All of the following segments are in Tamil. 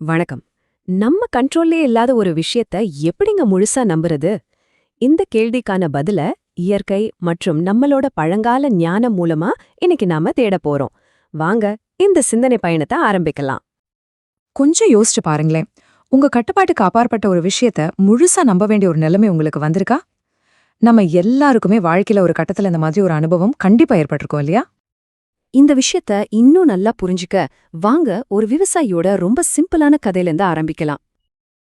வணக்கம். நம்ம கண்ட்ரோல்லே இல்லாத ஒரு விஷயத்த எப்படிங்க முழுசா நம்புறது? இந்த கேள்விக்கான பதில இயற்கை மற்றும் நம்மளோட பழங்கால ஞானம் மூலமா இன்னைக்கு நாம தேட போறோம். வாங்க இந்த சிந்தனை பயணத்தை ஆரம்பிக்கலாம். கொஞ்சம் யோசிச்சு பாருங்களேன். உங்க கட்டுப்பாட்டுக்கு அப்பாற்பட்ட ஒரு விஷயத்த முழுசா நம்ப வேண்டிய ஒரு நிலைமை உங்களுக்கு வந்திருக்கா? நம்ம எல்லாருக்குமே வாழ்க்கையில ஒரு கட்டத்துல இந்த மாதிரி ஒரு அனுபவம் கண்டிப்பா ஏற்பட்டிருக்கோம் இல்லையா? இந்த விஷயத்த இன்னும் நல்லா புரிஞ்சுக்க வாங்க ஒரு விவசாயியோட ரொம்ப சிம்பிளான கதையிலேருந்து ஆரம்பிக்கலாம்.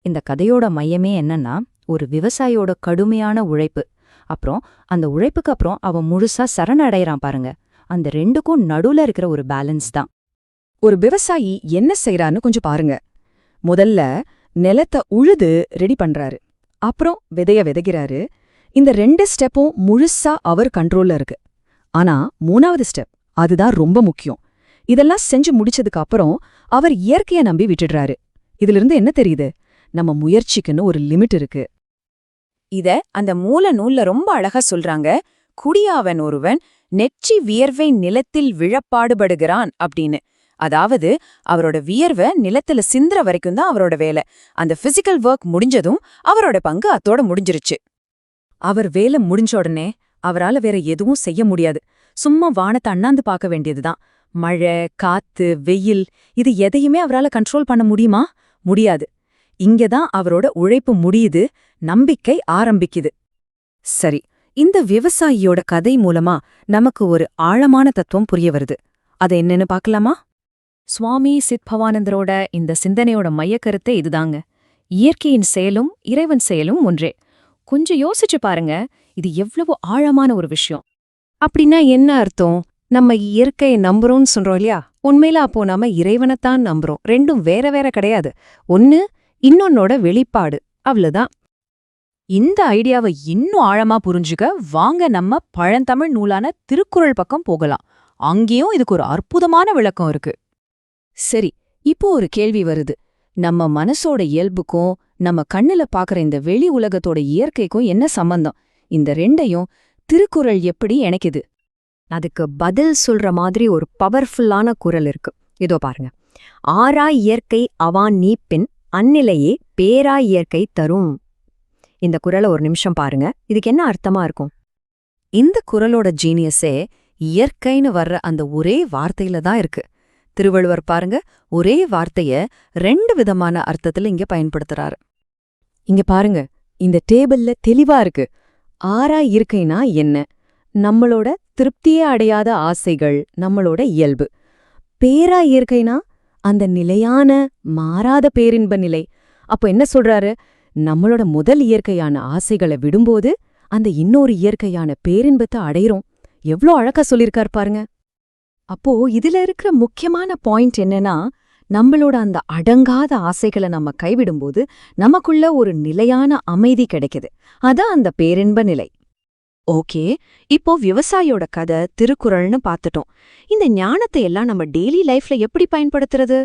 இந்த கதையோட மையமே என்னன்னா ஒரு விவசாயியோட கடுமையான உழைப்பு. அப்புறம் அந்த உழைப்புக்கு அப்புறம் அவன் முழுசா சரணடைறான் பாருங்க. அந்த ரெண்டுக்கும் நடுவுல இருக்கிற ஒரு பேலன்ஸ் தான். ஒரு விவசாயி என்ன செய்யறான்னு கொஞ்சம் பாருங்க. முதல்ல நிலத்தை உழுது ரெடி பண்றாரு. அப்புறம் விதைய விதைக்கிறாரு. இந்த ரெண்டு ஸ்டெப்பும் முழுசா அவர் கண்ட்ரோல்ல இருக்கு. ஆனா மூணாவது ஸ்டெப் அதுதான் ரொம்ப முக்கியம். இதெல்லாம் செஞ்சு முடிச்சதுக்கு அப்புறம் அவர் இயற்கைய நம்பி விட்டுடுறாரு. இதிலிருந்து என்ன தெரியுது? நம்ம முயற்சிக்குன்னு ஒரு லிமிட் இருக்கு. இத அந்த மூல நூல்ல ரொம்ப அழகா சொல்றாங்க. குடியாவன் ஒருவன் நெற்றி வியர்வை நிலத்தில் விழப்பாடுபடுகிறான் அப்படின்னு. அதாவது அவரோட வியர்வை நிலத்துல சிந்துற வரைக்கும் தான் அவரோட வேலை. அந்த பிசிக்கல் ஒர்க் முடிஞ்சதும் அவரோட பங்கு அத்தோட முடிஞ்சிருச்சு. அவர் வேலை முடிஞ்ச உடனே அவரால வேற எதுவும் செய்ய முடியாது. சும்மா வானத்தை அண்ணாந்து பார்க்க வேண்டியதுதான். மழை காத்து வெயில் இது எதையுமே அவரால கண்ட்ரோல் பண்ண முடியுமா? முடியாது. இங்கதான் அவரோட உழைப்பு முடியுது நம்பிக்கை ஆரம்பிக்குது. சரி இந்த விவசாயியோட கதை மூலமா நமக்கு ஒரு ஆழமான தத்துவம் புரிய வருது. அது என்னன்னு பார்க்கலாமா? சுவாமி சித்பவானந்தரோட இந்த சிந்தனையோட மையக்கருத்தே இதுதாங்க. இயற்கையின் செயலும் இறைவன் செயலும் ஒன்றே. கொஞ்சம் யோசிச்சு பாருங்க இது எவ்வளவு ஆழமான ஒரு விஷயம். அப்படின்னா என்ன அர்த்தம்? நம்ம இயற்கையை நம்புறோம்னு சொல்றோம் இல்லையா? உண்மையில அப்போ நாம இறைவனைத்தான் நம்புறோம். ரெண்டும் வேற வேற கிடையாது. ஒன்னு இன்னொன்னோட வெளிப்பாடு. அவ்வளவுதான். இந்த ஐடியாவை இன்னும் ஆழமா புரிஞ்சுக்க வாங்க நம்ம பழந்தமிழ் நூலான திருக்குறள் பக்கம் போகலாம். அங்கேயும் இதுக்கு ஒரு அற்புதமான விளக்கம் இருக்கு. சரி இப்போ ஒரு கேள்வி வருது. நம்ம மனசோட இயல்புக்கும் நம்ம கண்ணுல பாக்குற இந்த வெளி உலகத்தோட இயற்கைக்கும் என்ன சம்பந்தம்? இந்த ரெண்டையும் திருக்குறள் எப்படி இணைக்குது? அதுக்கு பதில் சொல்ற மாதிரி ஒரு பவர்ஃபுல்லான குரல் இருக்கு. இதோ பாருங்க. ஆறாய் இயற்கை அவான் நீப்பின் அந்நிலையே பேராய் இயற்கை தரும். இந்த குரலை ஒரு நிமிஷம் பாருங்க. இதுக்கு என்ன அர்த்தமா இருக்கும்? இந்த குரலோட ஜீனியஸே இயற்கைன்னு வர்ற அந்த ஒரே வார்த்தையில தான் இருக்கு. திருவள்ளுவர் பாருங்க ஒரே வார்த்தைய ரெண்டு விதமான அர்த்தத்துல இங்க பயன்படுத்துறாரு. இங்க பாருங்க இந்த டேபிள்ல தெளிவா இருக்கு. ஆறா இருக்கைனா என்ன? நம்மளோட திருப்தியே அடையாத ஆசைகள் நம்மளோட இயல்பு. பேரா இயற்கைனா அந்த நிலையான மாறாத பேரின்ப நிலை. அப்போ என்ன சொல்றாரு? நம்மளோட முதல் இயற்கையான ஆசைகளை விடும்போது அந்த இன்னொரு இயற்கையான பேரின்பத்தை அடையிறோம். எவ்ளோ அழகா சொல்லியிருக்கார் பாருங்க. அப்போ இதுல இருக்கிற முக்கியமான பாயிண்ட் என்னன்னா நம்மளோட அந்த அடங்காத ஆசைகளை நம்ம கைவிடும்போது நமக்குள்ள ஒரு நிலையான அமைதி கிடைக்குது. அதான் அந்த பேரின்ப நிலை. ஓகே இப்போ விவசாயியோட கதை திருக்குறள்னு பார்த்துட்டோம். இந்த ஞானத்தை எல்லாம் நம்ம டெய்லி லைஃப்ல எப்படி பயன்படுத்துறது?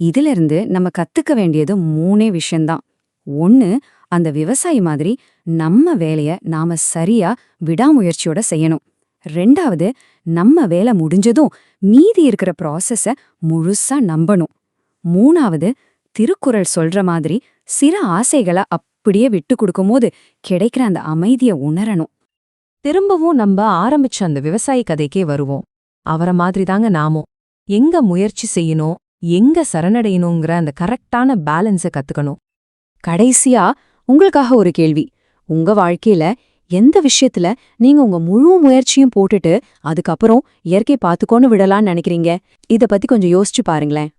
இதிலிருந்து நம்ம கத்துக்க வேண்டியது மூணே விஷயம்தான். ஒன்னு அந்த விவசாயி மாதிரி நம்ம வேலைய நாம சரியா விடாமுயற்சியோட செய்யணும். ரெண்டாவது நம்ம வேலை முடிஞ்சதும் மீதி இருக்கிற ப்ராசஸ முழுசா நம்பணும். மூணாவது திருக்குறள் சொல்ற மாதிரி சில ஆசைகளை அப்படியே விட்டு கொடுக்கும்போது கிடைக்கிற அந்த அமைதிய உணரணும். திரும்பவும் நம்ம ஆரம்பிச்ச அந்த விவசாயி கதைக்கே வருவோம். அவர மாதிரி தாங்க நாமும். எங்க முயற்சி செய்யணும் எங்க சரணடையணுங்கிற அந்த கரெக்டான பேலன்ஸை கத்துக்கணும். கடைசியா உங்களுக்காக ஒரு கேள்வி. உங்க வாழ்க்கையில எந்த விஷயத்துல நீங்க உங்க முழு முயற்சியும் போட்டுட்டு அதுக்கப்புறம் இயற்கை பார்த்துக்கோன்னு விடலான்னு நினைக்கிறீங்க? இத பத்தி கொஞ்சம் யோசிச்சு பாருங்களேன்.